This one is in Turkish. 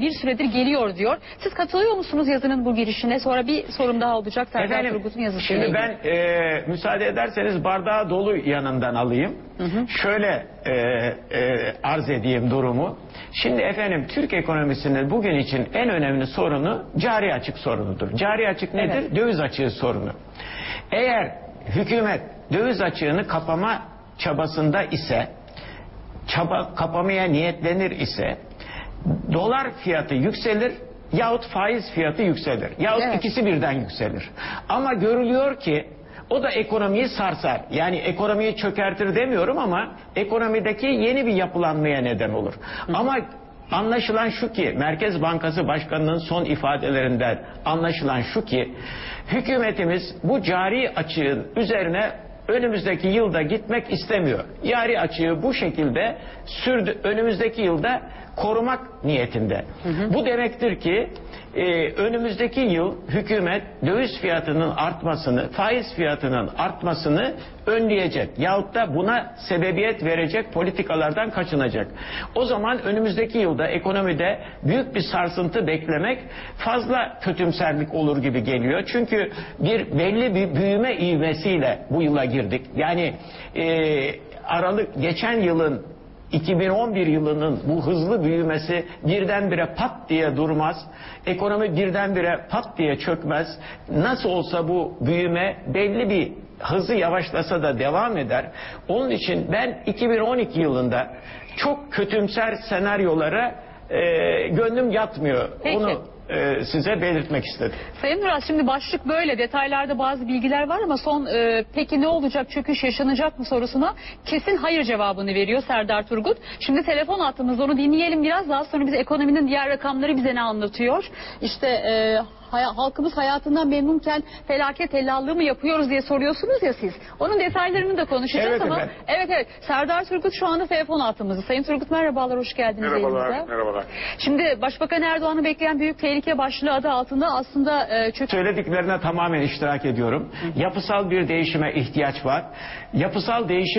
bir süredir geliyor diyor. Siz katılıyor musunuz yazının bu girişine? Sonra bir sorum daha olacak Serdar Efendim, Turgut'un yazısı. şimdi ben e, müsaade ederseniz bardağı dolu yanından alayım. Şöyle e, e, arz edeyim durumu. Şimdi efendim Türk ekonomisinin bugün için en önemli sorunu cari açık sorunudur. Cari açık nedir? Evet. Döviz açığı sorunu. Eğer hükümet döviz açığını kapama çabasında ise çaba kapamaya niyetlenir ise dolar fiyatı yükselir yahut faiz fiyatı yükselir. Yahut Evet. ikisi birden yükselir. Ama görülüyor ki o da ekonomiyi sarsar. Yani ekonomiyi çökertir demiyorum ama ekonomideki yeni bir yapılanmaya neden olur. Ama anlaşılan şu ki Merkez Bankası Başkanı'nın son ifadelerinden anlaşılan şu ki hükümetimiz bu cari açığın üzerine önümüzdeki yılda gitmek istemiyor. Yari açığı bu şekilde sürdü önümüzdeki yılda korumak niyetinde. Bu demektir ki e, önümüzdeki yıl hükümet döviz fiyatının artmasını, faiz fiyatının artmasını önleyecek. Yahut da buna sebebiyet verecek politikalardan kaçınacak. O zaman önümüzdeki yılda ekonomide büyük bir sarsıntı beklemek fazla kötümserlik olur gibi geliyor. Çünkü bir belli bir büyüme ivmesiyle bu yıla girdik. Yani e, Aralık geçen yılın 2011 yılının bu hızlı büyümesi birdenbire pat diye durmaz. Ekonomi birdenbire pat diye çökmez. Nasıl olsa bu büyüme belli bir hızı yavaşlasa da devam eder. Onun için ben 2012 yılında çok kötümser senaryolara e, gönlüm yatmıyor. Peki. Onu e, size belirtmek istedim. Sayın Murat şimdi başlık böyle detaylarda bazı bilgiler var ama son e, peki ne olacak çöküş yaşanacak mı sorusuna kesin hayır cevabını veriyor Serdar Turgut. Şimdi telefon attığımızda onu dinleyelim biraz daha sonra biz ekonominin diğer rakamları bize ne anlatıyor. İşte e, hay- halkımız hayatından memnunken felaket tellallığı mı yapıyoruz diye soruyorsunuz ya siz. Onun detaylarını da konuşacağız Evet ama efendim. evet evet Serdar Turgut şu anda telefon attığımızda. Sayın Turgut merhabalar hoş geldiniz Merhabalar, yayınımıza. merhabalar. Şimdi Başbakan Erdoğan'ı bekleyen büyük tehlike başlığı adı altında aslında e, çöküş Söylediklerine tamamen iştirak ediyorum. Yapısal bir değişime ihtiyaç var. Yapısal değişim